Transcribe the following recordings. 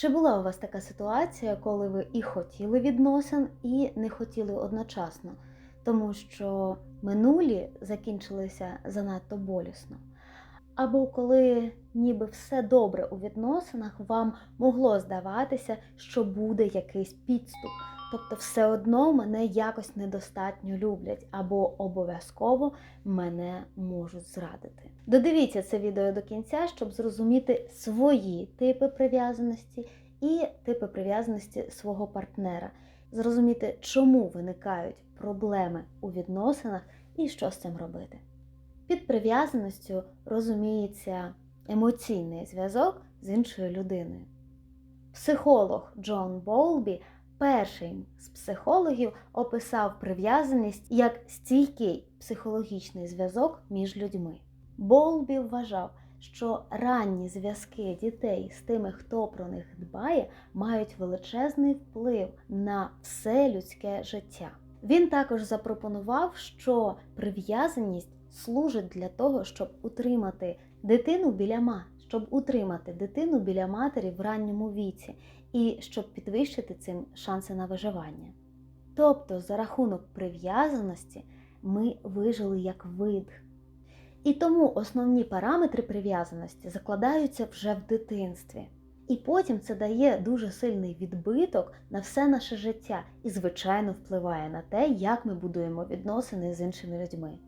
Чи була у вас така ситуація, коли ви і хотіли відносин, і не хотіли одночасно, тому що минулі закінчилися занадто болісно? Або коли ніби все добре у відносинах, вам могло здаватися, що буде якийсь підступ, тобто все одно мене якось недостатньо люблять, або обов'язково мене можуть зрадити. Додивіться це відео до кінця, щоб зрозуміти свої типи прив'язаності і типи прив'язаності свого партнера, зрозуміти, чому виникають проблеми у відносинах і що з цим робити. Під прив'язаністю розуміється емоційний зв'язок з іншою людиною. Психолог Джон Болбі, перший з психологів, описав прив'язаність як стійкий психологічний зв'язок між людьми. Болбі вважав, що ранні зв'язки дітей з тими, хто про них дбає, мають величезний вплив на все людське життя. Він також запропонував, що прив'язаність служить для того, щоб утримати дитину біля ма, щоб утримати дитину біля матері в ранньому віці і щоб підвищити цим шанси на виживання. Тобто, за рахунок прив'язаності ми вижили як вид. І тому основні параметри прив'язаності закладаються вже в дитинстві. І потім це дає дуже сильний відбиток на все наше життя і, звичайно, впливає на те, як ми будуємо відносини з іншими людьми.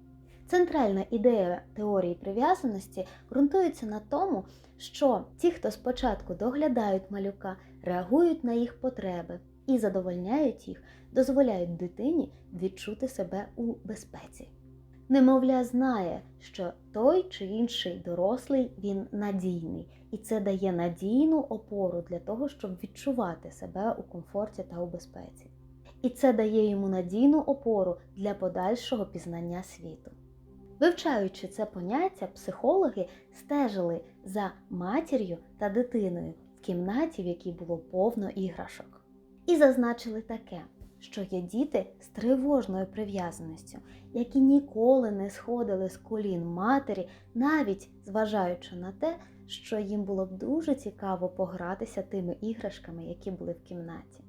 Центральна ідея теорії прив'язаності ґрунтується на тому, що ті, хто спочатку доглядають малюка, реагують на їх потреби і задовольняють їх, дозволяють дитині відчути себе у безпеці. Немовля знає, що той чи інший дорослий він надійний, і це дає надійну опору для того, щоб відчувати себе у комфорті та у безпеці. І це дає йому надійну опору для подальшого пізнання світу. Вивчаючи це поняття, психологи стежили за матір'ю та дитиною кімнаті, в якій було повно іграшок. І зазначили таке, що є діти з тривожною прив'язаністю, які ніколи не сходили з колін матері, навіть зважаючи на те, що їм було б дуже цікаво погратися тими іграшками, які були в кімнаті.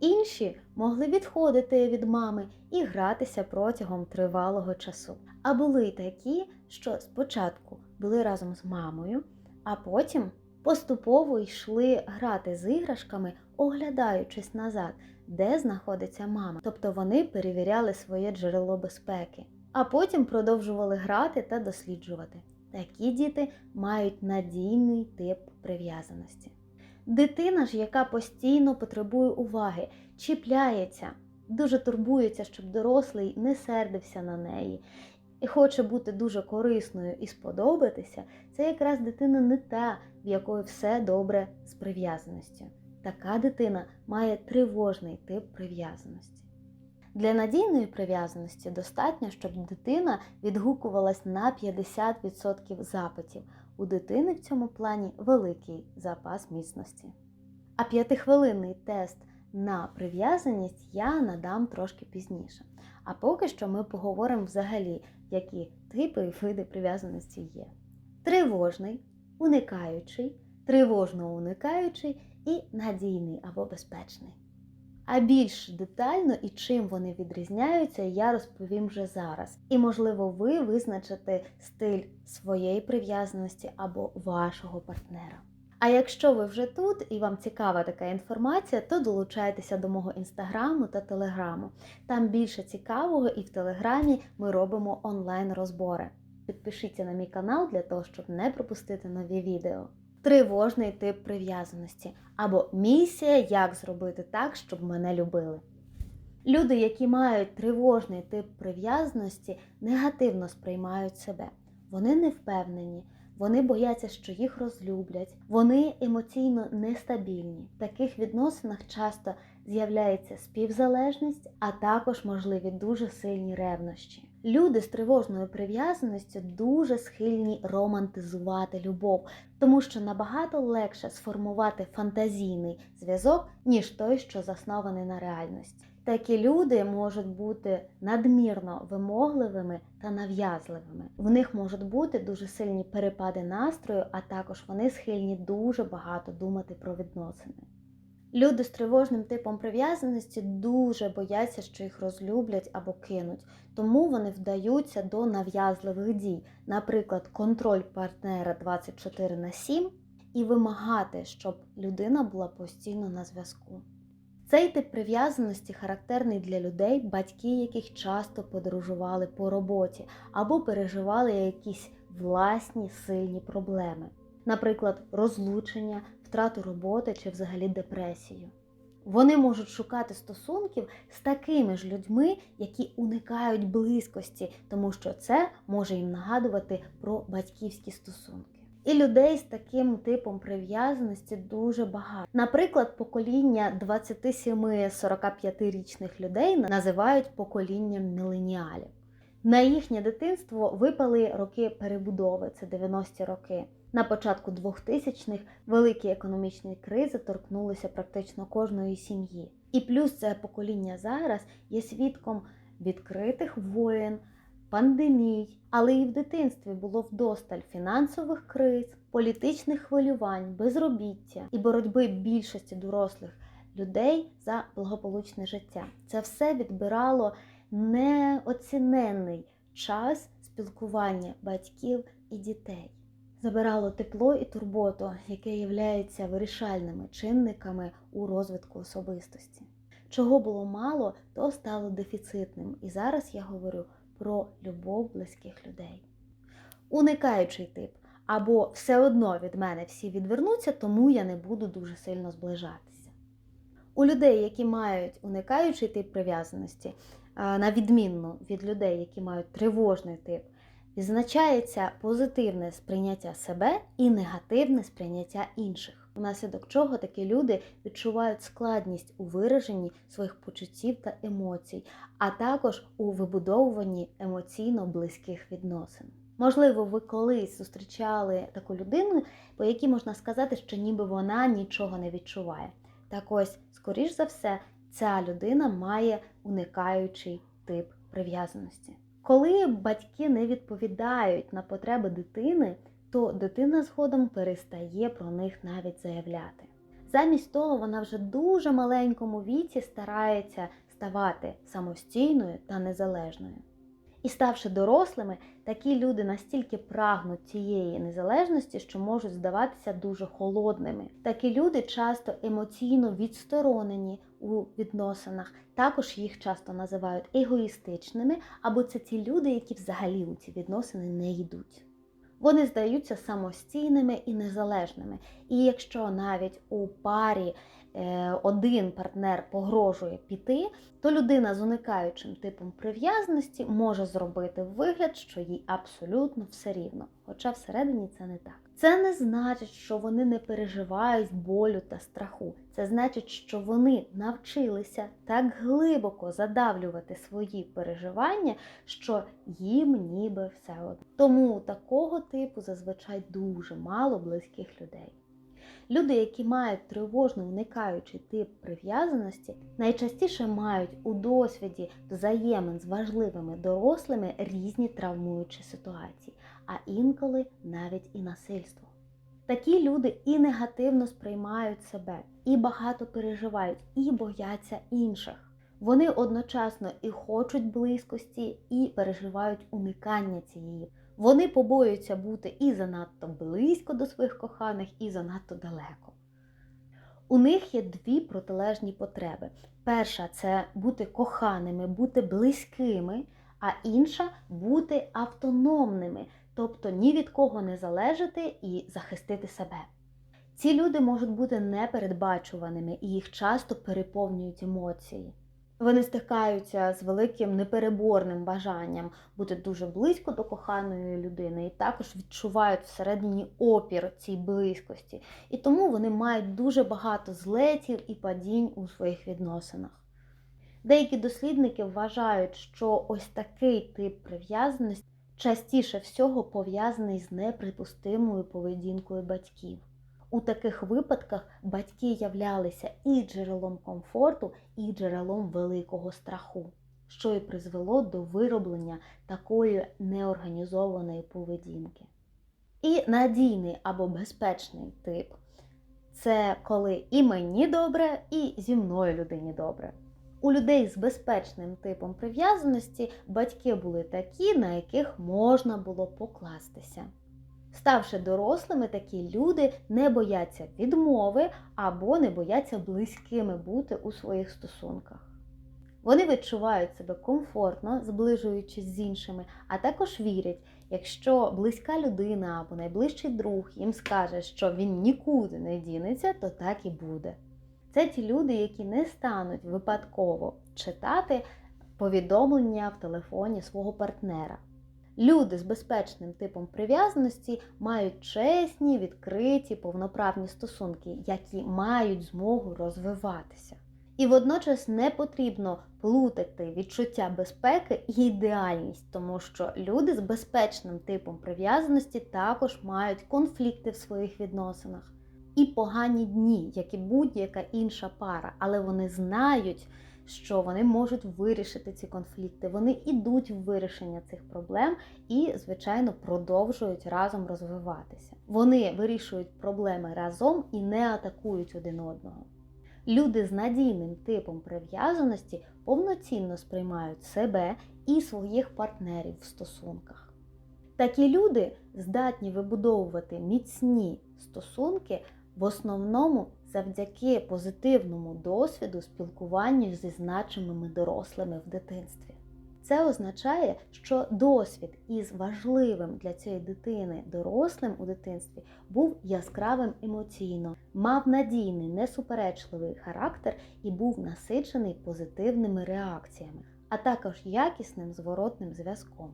Інші могли відходити від мами і гратися протягом тривалого часу. А були такі, що спочатку були разом з мамою, а потім поступово йшли грати з іграшками, оглядаючись назад, де знаходиться мама. Тобто вони перевіряли своє джерело безпеки, а потім продовжували грати та досліджувати. Такі діти мають надійний тип прив'язаності. Дитина ж, яка постійно потребує уваги, чіпляється, дуже турбується, щоб дорослий не сердився на неї і хоче бути дуже корисною і сподобатися, це якраз дитина не та, в якої все добре з прив'язаністю. Така дитина має тривожний тип прив'язаності. Для надійної прив'язаності достатньо, щоб дитина відгукувалась на 50% запитів. У дитини в цьому плані великий запас міцності. А п'ятихвилинний тест на прив'язаність я надам трошки пізніше. А поки що ми поговоримо взагалі, які типи і види прив'язаності є. Тривожний, уникаючий, тривожно уникаючий і надійний або безпечний. А більш детально і чим вони відрізняються, я розповім вже зараз. І, можливо, ви визначите стиль своєї прив'язаності або вашого партнера. А якщо ви вже тут і вам цікава така інформація, то долучайтеся до мого інстаграму та телеграму. Там більше цікавого, і в телеграмі ми робимо онлайн-розбори. Підпишіться на мій канал для того, щоб не пропустити нові відео. Тривожний тип прив'язаності або місія, як зробити так, щоб мене любили. Люди, які мають тривожний тип прив'язаності, негативно сприймають себе. Вони не впевнені, вони бояться, що їх розлюблять, вони емоційно нестабільні. В таких відносинах часто з'являється співзалежність, а також можливі дуже сильні ревнощі. Люди з тривожною прив'язаністю дуже схильні романтизувати любов, тому що набагато легше сформувати фантазійний зв'язок, ніж той, що заснований на реальності. Такі люди можуть бути надмірно вимогливими та нав'язливими. В них можуть бути дуже сильні перепади настрою, а також вони схильні дуже багато думати про відносини. Люди з тривожним типом прив'язаності дуже бояться, що їх розлюблять або кинуть, тому вони вдаються до нав'язливих дій, наприклад, контроль партнера 24 на 7 і вимагати, щоб людина була постійно на зв'язку. Цей тип прив'язаності характерний для людей, батьки яких часто подорожували по роботі або переживали якісь власні сильні проблеми, наприклад, розлучення, втрату роботи чи взагалі депресію. Вони можуть шукати стосунків з такими ж людьми, які уникають близькості, тому що це може їм нагадувати про батьківські стосунки. І людей з таким типом прив'язаності дуже багато. Наприклад, покоління 27-45-річних людей називають поколінням міленіалів. На їхнє дитинство випали роки перебудови, це 90-ті роки. На початку 2000-х великі економічні кризи торкнулися практично кожної сім'ї. І плюс це покоління зараз є свідком відкритих воєн, пандемій, але і в дитинстві було вдосталь фінансових криз, політичних хвилювань, безробіття і боротьби більшості дорослих людей за благополучне життя. Це все відбирало неоціненний час спілкування батьків і дітей. Забирало тепло і турботу, яке являються вирішальними чинниками у розвитку особистості. Чого було мало, то стало дефіцитним. І зараз я говорю про любов близьких людей. Уникаючий тип, або все одно від мене всі відвернуться, тому я не буду дуже сильно зближатися. У людей, які мають уникаючий тип прив'язаності, на відмінно від людей, які мають тривожний тип, відзначається позитивне сприйняття себе і негативне сприйняття інших, внаслідок чого такі люди відчувають складність у вираженні своїх почуттів та емоцій, а також у вибудовуванні емоційно близьких відносин. Можливо, ви колись зустрічали таку людину, по якій можна сказати, що ніби вона нічого не відчуває. Так ось, скоріш за все, ця людина має уникаючий тип прив'язаності. Коли батьки не відповідають на потреби дитини, то дитина згодом перестає про них навіть заявляти. Замість того, вона вже дуже маленькому віці старається ставати самостійною та незалежною. І ставши дорослими, такі люди настільки прагнуть цієї незалежності, що можуть здаватися дуже холодними. Такі люди часто емоційно відсторонені у відносинах, також їх часто називають егоїстичними, або це ті люди, які взагалі у ці відносини не йдуть. Вони здаються самостійними і незалежними. І якщо навіть у парі один партнер погрожує піти, то людина з уникаючим типом прив'язаності може зробити вигляд, що їй абсолютно все рівно, хоча всередині це не так. Це не значить, що вони не переживають болю та страху. Це значить, що вони навчилися так глибоко задавлювати свої переживання, що їм ніби все одно. Тому такого типу зазвичай дуже мало близьких людей. Люди, які мають тривожно уникаючий тип прив'язаності, найчастіше мають у досвіді взаємин з важливими дорослими різні травмуючі ситуації, а інколи навіть і насильство. Такі люди і негативно сприймають себе, і багато переживають, і бояться інших. Вони одночасно і хочуть близькості, і переживають уникання цієї. Вони побоюються бути і занадто близько до своїх коханих, і занадто далеко. У них є дві протилежні потреби. Перша це бути коханими, бути близькими, а інша бути автономними, тобто ні від кого не залежати і захистити себе. Ці люди можуть бути непередбачуваними і їх часто переповнюють емоції. Вони стикаються з великим непереборним бажанням бути дуже близько до коханої людини, і також відчувають всередині опір цій близькості. І тому вони мають дуже багато злетів і падінь у своїх відносинах. Деякі дослідники вважають, що ось такий тип прив'язаності частіше всього пов'язаний з неприпустимою поведінкою батьків. У таких випадках батьки являлися і джерелом комфорту, і джерелом великого страху, що і призвело до вироблення такої неорганізованої поведінки. І надійний або безпечний тип це коли і мені добре, і зі мною людині добре. У людей з безпечним типом прив'язаності батьки були такі, на яких можна було покластися. Ставши дорослими, такі люди не бояться відмови або не бояться близькими бути у своїх стосунках. Вони відчувають себе комфортно, зближуючись з іншими, а також вірять, якщо близька людина або найближчий друг їм скаже, що він нікуди не дінеться, то так і буде. Це ті люди, які не стануть випадково читати повідомлення в телефоні свого партнера. Люди з безпечним типом прив'язаності мають чесні, відкриті, повноправні стосунки, які мають змогу розвиватися. І водночас не потрібно плутати відчуття безпеки і ідеальність, тому що люди з безпечним типом прив'язаності також мають конфлікти в своїх відносинах і погані дні, як і будь-яка інша пара, але вони знають, що вони можуть вирішити ці конфлікти. Вони йдуть в вирішення цих проблем і, звичайно, продовжують разом розвиватися. Вони вирішують проблеми разом і не атакують один одного. Люди з надійним типом прив'язаності повноцінно сприймають себе і своїх партнерів в стосунках. Такі люди здатні вибудовувати міцні стосунки в основному завдяки позитивному досвіду спілкування зі значимими дорослими в дитинстві. Це означає, що досвід із важливим для цієї дитини дорослим у дитинстві був яскравим емоційно, мав надійний, несуперечливий характер і був насичений позитивними реакціями, а також якісним зворотним зв'язком.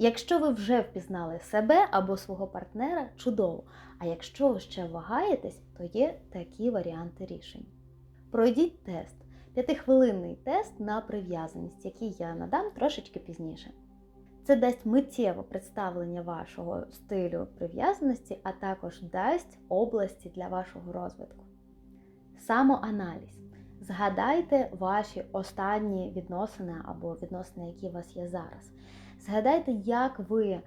Якщо ви вже впізнали себе або свого партнера, чудово. А якщо ви ще вагаєтесь, то є такі варіанти рішень. Пройдіть тест, п'ятихвилинний тест на прив'язаність, який я надам трошечки пізніше. Це дасть миттєве представлення вашого стилю прив'язаності, а також дасть області для вашого розвитку. Самоаналіз. Згадайте ваші останні відносини або відносини, які у вас є зараз. Згадайте, як ви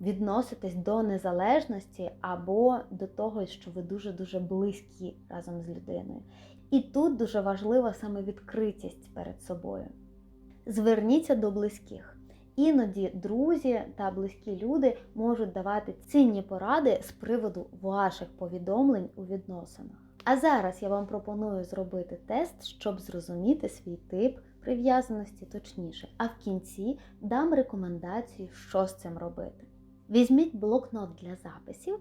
відноситесь до незалежності або до того, що ви дуже-дуже близькі разом з людиною. І тут дуже важлива саме відкритість перед собою. Зверніться до близьких. Іноді друзі та близькі люди можуть давати цінні поради з приводу ваших повідомлень у відносинах. А зараз я вам пропоную зробити тест, щоб зрозуміти свій тип прив'язаності точніше. А в кінці дам рекомендації, що з цим робити. Візьміть блокнот для записів.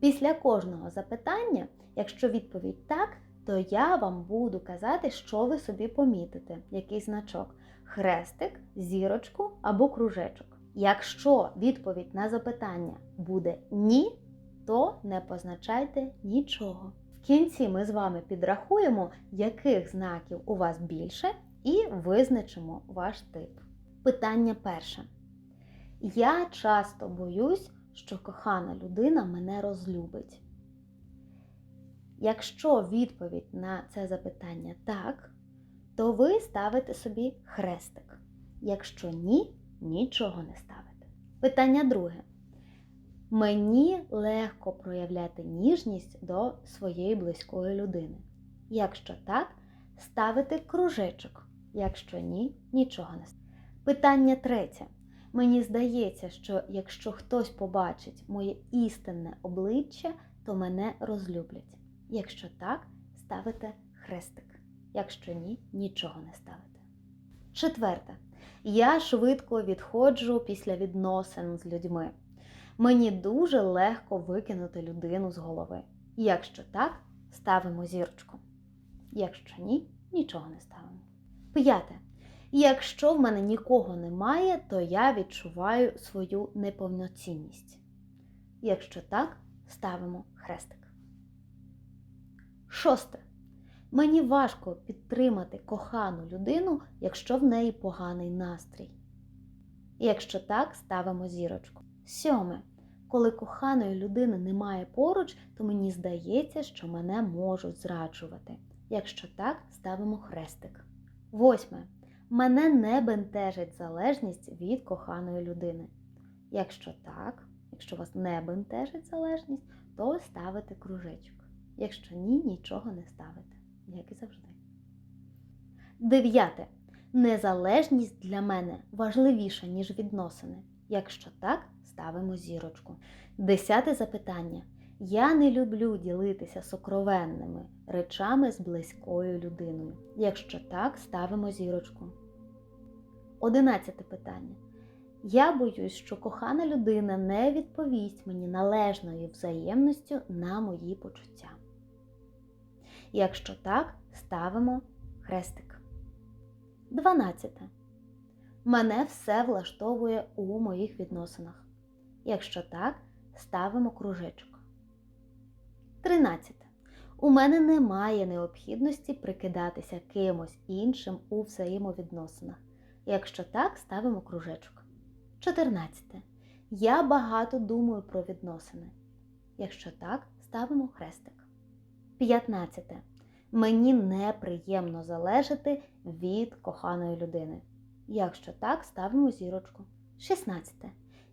Після кожного запитання, якщо відповідь так, то я вам буду казати, що ви собі помітите, який значок хрестик, зірочку або кружечок. Якщо відповідь на запитання буде ні, то не позначайте нічого. В кінці ми з вами підрахуємо, яких знаків у вас більше, і визначимо ваш тип. Питання перше. Я часто боюсь, що кохана людина мене розлюбить. Якщо відповідь на це запитання так, то ви ставите собі хрестик. Якщо ні, нічого не ставите. Питання друге. Мені легко проявляти ніжність до своєї близької людини. Якщо так, ставите кружечок. Якщо ні, нічого не ставите. Питання третє. Мені здається, що якщо хтось побачить моє істинне обличчя, то мене розлюблять. Якщо так, ставите хрестик. Якщо ні, нічого не ставите. Четверте. Я швидко відходжу після відносин з людьми. Мені дуже легко викинути людину з голови. Якщо так, ставимо зірочку. Якщо ні, нічого не ставимо. П'яте. Якщо в мене нікого немає, то я відчуваю свою неповноцінність. Якщо так, ставимо хрестик. Шосте. Мені важко підтримати кохану людину, якщо в неї поганий настрій. Якщо так, ставимо зірочку. Сьоме. Коли коханої людини немає поруч, то мені здається, що мене можуть зраджувати. Якщо так, ставимо хрестик. Восьме. Мене не бентежить залежність від коханої людини. Якщо так, якщо вас не бентежить залежність, то ставите кружечок. Якщо ні, нічого не ставите, як і завжди. Дев'яте. Незалежність для мене важливіша, ніж відносини. Якщо так, ставимо зірочку. Десяте запитання. Я не люблю ділитися сокровенними речами з близькою людиною. Якщо так, ставимо зірочку. Одинадцяте питання. Я боюсь, що кохана людина не відповість мені належною взаємністю на мої почуття. Якщо так, ставимо хрестик. 12. Мене все влаштовує у моїх відносинах. Якщо так, ставимо кружечок. 13. У мене немає необхідності прикидатися кимось іншим у взаємовідносинах. Якщо так, ставимо кружечок. 14. Я багато думаю про відносини. Якщо так, ставимо хрестик. 15. Мені неприємно залежати від коханої людини. Якщо так, ставимо зірочку. 16.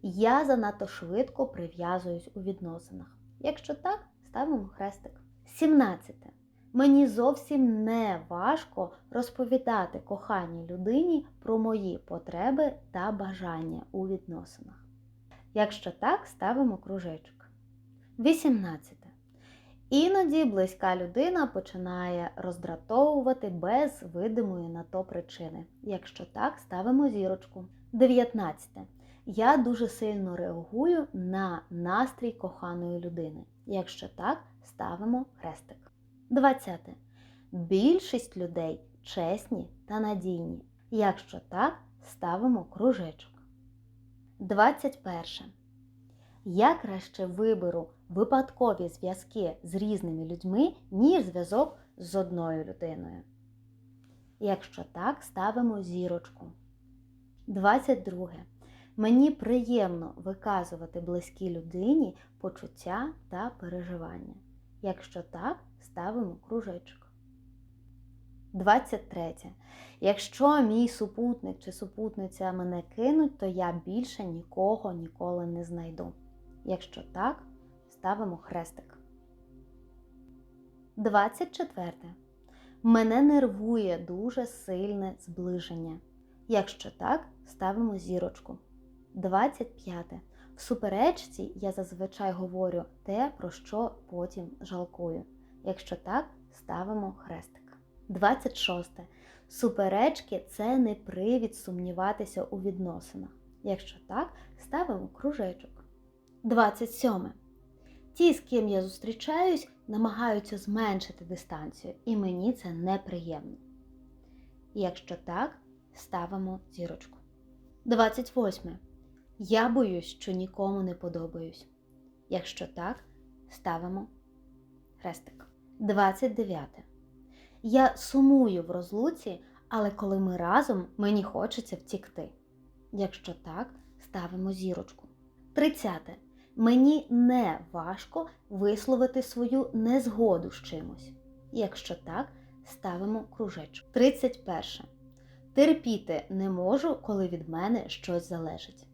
Я занадто швидко прив'язуюсь у відносинах. Якщо так, ставимо хрестик. 17. Мені зовсім не важко розповідати коханій людині про мої потреби та бажання у відносинах. Якщо так, ставимо кружечок. 18. Іноді близька людина починає роздратовувати без видимої на то причини. Якщо так, ставимо зірочку. 19. Я дуже сильно реагую на настрій коханої людини. Якщо так, ставимо хрестик. 20. Більшість людей чесні та надійні. Якщо так, ставимо кружечок. 21. Я краще виберу випадкові зв'язки з різними людьми, ніж зв'язок з одною людиною. Якщо так, ставимо зірочку. 22. Мені приємно виказувати близькій людині почуття та переживання. Якщо так, ставимо кружечок. 23. Якщо мій супутник чи супутниця мене кинуть, то я більше нікого ніколи не знайду. Якщо так, ставимо хрестик. 24. Мене нервує дуже сильне зближення. Якщо так, ставимо зірочку. 25. В суперечці я зазвичай говорю те, про що потім жалкую. Якщо так, ставимо хрестик. 26. Суперечки це не привід сумніватися у відносинах. Якщо так, ставимо кружечок. 27. Ті, з ким я зустрічаюсь, намагаються зменшити дистанцію, і мені це неприємно. Якщо так, ставимо зірочку. 28. Я боюсь, що нікому не подобаюсь. Якщо так, ставимо хрестик. 29. Я сумую в розлуці, але коли ми разом, мені хочеться втікти. Якщо так, ставимо зірочку. 30. Мені не важко висловити свою незгоду з чимось. Якщо так, ставимо кружечок. 31. Терпіти не можу, коли від мене щось залежить.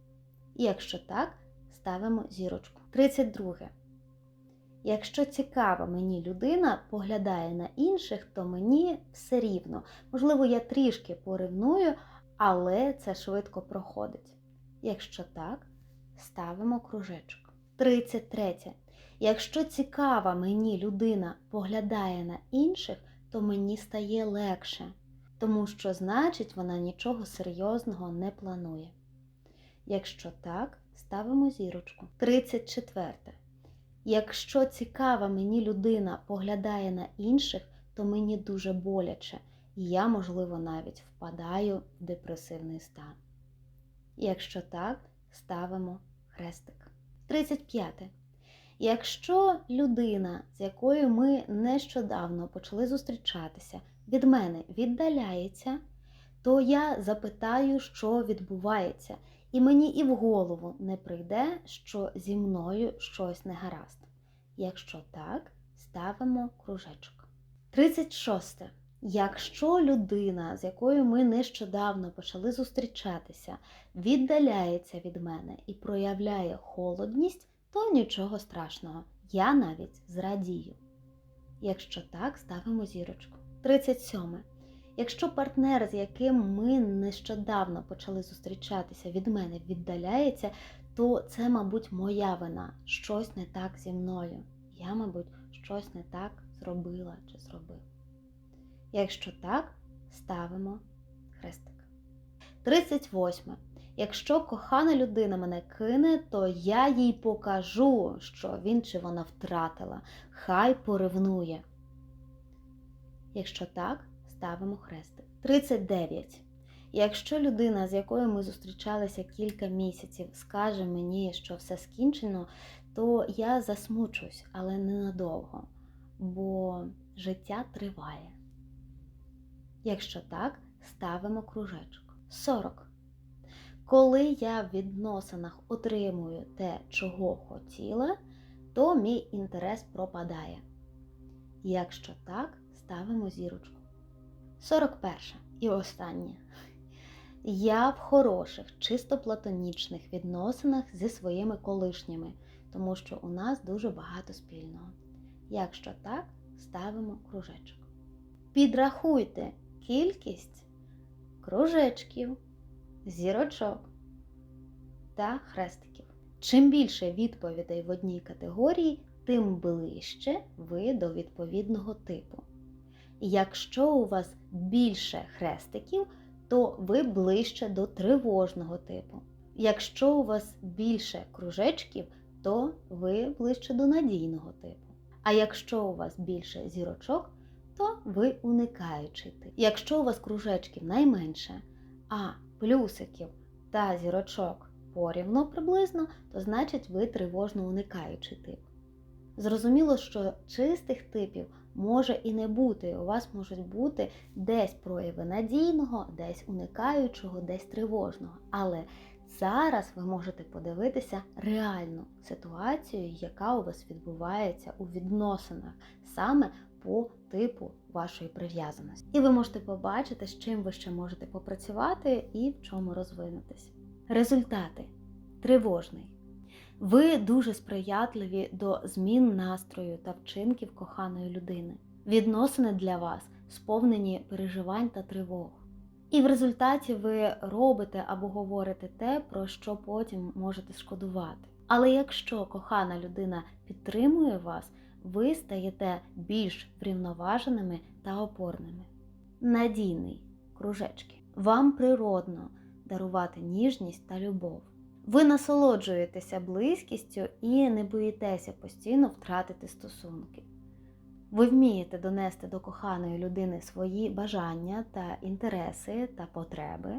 І якщо так, ставимо зірочку. 32. Якщо цікава мені людина поглядає на інших, то мені все рівно. Можливо, я трішки поревную, але це швидко проходить. Якщо так, ставимо кружечок. 33. Якщо цікава мені людина поглядає на інших, то мені стає легше, тому що, значить, вона нічого серйозного не планує. Якщо так, ставимо зірочку. 34. Якщо цікава мені людина поглядає на інших, то мені дуже боляче, і я, можливо, навіть впадаю в депресивний стан. Якщо так, ставимо хрестик. 35. Якщо людина, з якою ми нещодавно почали зустрічатися, від мене віддаляється, то я запитаю, що відбувається, і мені і в голову не прийде, що зі мною щось не гаразд. Якщо так, ставимо кружечок. 36. Якщо людина, з якою ми нещодавно почали зустрічатися, віддаляється від мене і проявляє холодність, то нічого страшного. Я навіть зрадію. Якщо так, ставимо зірочку. 37. Якщо партнер, з яким ми нещодавно почали зустрічатися, від мене віддаляється, то це, мабуть, моя вина. Щось не так зі мною. Я, мабуть, щось не так зробила чи зробив. Якщо так, ставимо хрестик. 38. Якщо кохана людина мене кине, то я їй покажу, що він чи вона втратила. Хай поревнує. Якщо так, ставимо хрестик. 39. Якщо людина, з якою ми зустрічалися кілька місяців, скаже мені, що все скінчено, то я засмучусь, але ненадовго, бо життя триває. Якщо так, ставимо кружечок. 40. Коли я в відносинах отримую те, чого хотіла, то мій інтерес пропадає. Якщо так, ставимо зірочку. 41. І останнє. Я в хороших, чисто платонічних відносинах зі своїми колишніми, тому що у нас дуже багато спільного. Якщо так, ставимо кружечок. Підрахуйте кількість кружечків, зірочок та хрестиків. Чим більше відповідей в одній категорії, тим ближче ви до відповідного типу. Якщо у вас більше хрестиків, то ви ближче до тривожного типу. Якщо у вас більше кружечків, то ви ближче до надійного типу. А якщо у вас більше зірочок, то ви уникаючий тип. Якщо у вас кружечків найменше, а плюсиків та зірочок порівно приблизно, то значить ви тривожно уникаючий тип. Зрозуміло, що чистих типів може і не бути. У вас можуть бути десь прояви надійного, десь уникаючого, десь тривожного. Але зараз ви можете подивитися реальну ситуацію, яка у вас відбувається у відносинах саме по типу вашої прив'язаності. І ви можете побачити, з чим ви ще можете попрацювати і в чому розвинутись. Результати тривожний. Ви дуже сприятливі до змін настрою та вчинків коханої людини. Відносини для вас сповнені переживань та тривог. І в результаті ви робите або говорите те, про що потім можете шкодувати. Але якщо кохана людина підтримує вас, ви стаєте більш врівноваженими та опорними. Надійний кружечки. Вам природно дарувати ніжність та любов. Ви насолоджуєтеся близькістю і не боїтеся постійно втратити стосунки. Ви вмієте донести до коханої людини свої бажання та інтереси та потреби,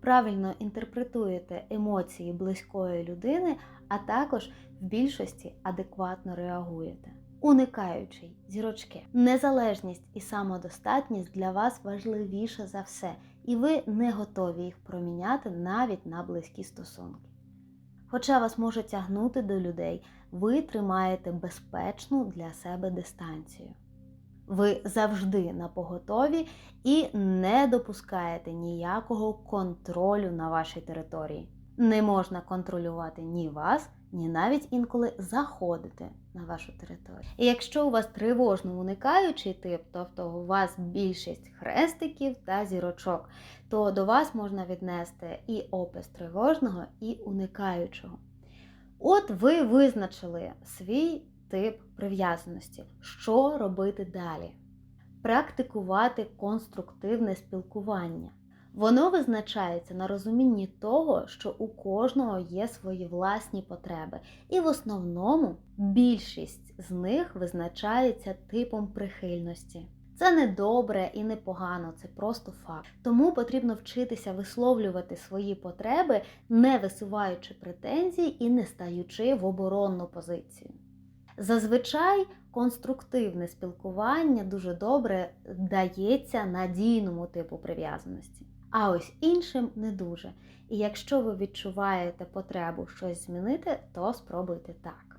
правильно інтерпретуєте емоції близької людини, а також в більшості адекватно реагуєте. Уникаючий зірочки. Незалежність і самодостатність для вас важливіше за все, і ви не готові їх проміняти навіть на близькі стосунки. Хоча вас може тягнути до людей, ви тримаєте безпечну для себе дистанцію. Ви завжди на поготові і не допускаєте ніякого контролю на вашій території. Не можна контролювати ні вас, ні навіть інколи заходити на вашу територію. І якщо у вас тривожно уникаючий тип, тобто у вас більшість хрестиків та зірочок, то до вас можна віднести і опис тривожного, і уникаючого. От ви визначили свій тип прив'язаності, що робити далі? Практикувати конструктивне спілкування. Воно визначається на розумінні того, що у кожного є свої власні потреби, і в основному більшість з них визначається типом прихильності. Це не добре і не погано, це просто факт. Тому потрібно вчитися висловлювати свої потреби, не висуваючи претензій і не стаючи в оборонну позицію. Зазвичай конструктивне спілкування дуже добре дається надійному типу прив'язаності, а ось іншим не дуже. І якщо ви відчуваєте потребу щось змінити, то спробуйте так.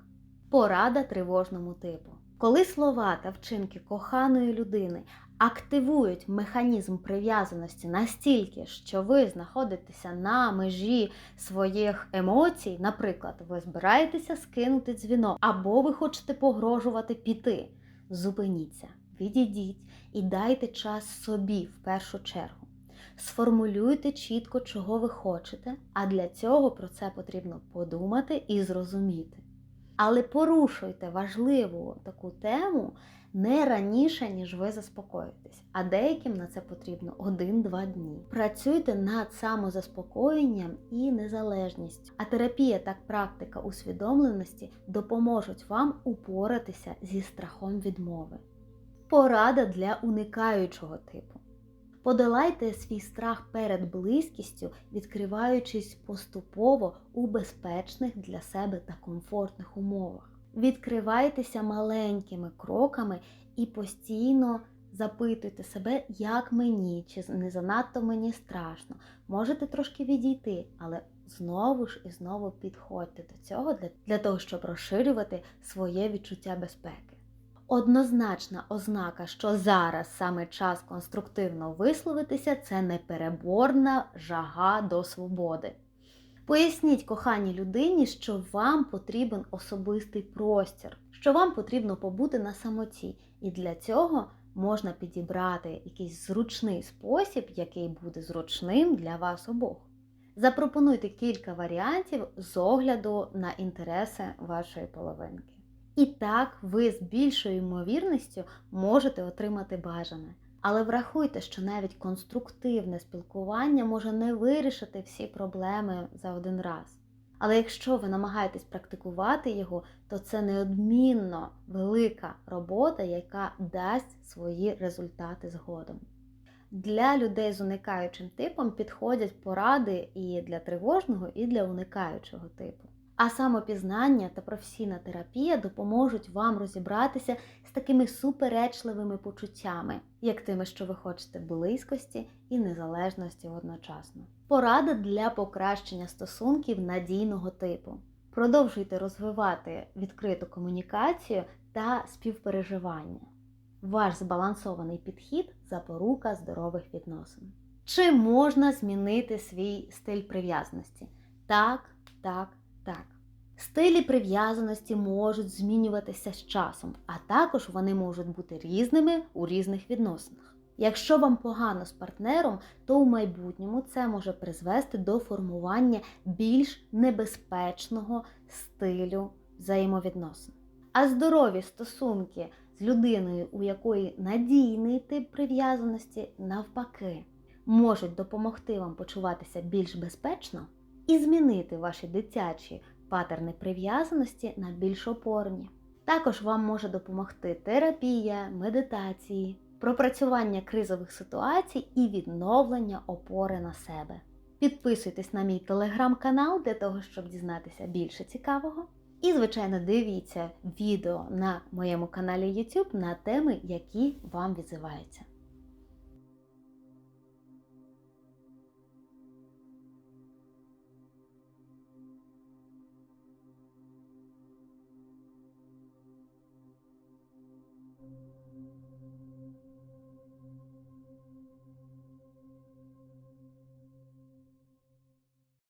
Порада тривожному типу. Коли слова та вчинки коханої людини активують механізм прив'язаності настільки, що ви знаходитеся на межі своїх емоцій, наприклад, ви збираєтеся скинути дзвінок, або ви хочете погрожувати піти, зупиніться, відійдіть і дайте час собі в першу чергу. Сформулюйте чітко, чого ви хочете, а для цього про це потрібно подумати і зрозуміти. Але порушуйте важливу таку тему не раніше, ніж ви заспокоїтесь, а деяким на це потрібно 1-2 дні. Працюйте над самозаспокоєнням і незалежністю. А терапія та практика усвідомленості допоможуть вам упоратися зі страхом відмови. Порада для уникаючого типу. Подолайте свій страх перед близькістю, відкриваючись поступово у безпечних для себе та комфортних умовах. Відкривайтеся маленькими кроками і постійно запитуйте себе, як мені, чи не занадто мені страшно. Можете трошки відійти, але знову ж і знову підходьте до цього для, того, щоб розширювати своє відчуття безпеки. Однозначна ознака, що зараз саме час конструктивно висловитися, це непереборна жага до свободи. Поясніть коханій людині, що вам потрібен особистий простір, що вам потрібно побути на самоті, і для цього можна підібрати якийсь зручний спосіб, який буде зручним для вас обох. Запропонуйте кілька варіантів з огляду на інтереси вашої половинки. І так ви з більшою ймовірністю можете отримати бажане. Але врахуйте, що навіть конструктивне спілкування може не вирішити всі проблеми за один раз. Але якщо ви намагаєтесь практикувати його, то це неодмінно велика робота, яка дасть свої результати згодом. Для людей з уникаючим типом підходять поради і для тривожного, і для уникаючого типу. А самопізнання та професійна терапія допоможуть вам розібратися з такими суперечливими почуттями, як тими, що ви хочете близькості і незалежності одночасно. Порада для покращення стосунків надійного типу. Продовжуйте розвивати відкриту комунікацію та співпереживання. Ваш збалансований підхід запорука здорових відносин. Чи можна змінити свій стиль прив'язаності? Так, так. Так, стилі прив'язаності можуть змінюватися з часом, а також вони можуть бути різними у різних відносинах. Якщо вам погано з партнером, то у майбутньому це може призвести до формування більш небезпечного стилю взаємовідносин. А здорові стосунки з людиною, у якої надійний тип прив'язаності, навпаки, можуть допомогти вам почуватися більш безпечно і змінити ваші дитячі патерни прив'язаності на більш опорні. Також вам може допомогти терапія, медитації, пропрацювання кризових ситуацій і відновлення опори на себе. Підписуйтесь на мій телеграм-канал для того, щоб дізнатися більше цікавого. І, звичайно, дивіться відео на моєму каналі YouTube на теми, які вам відзиваються.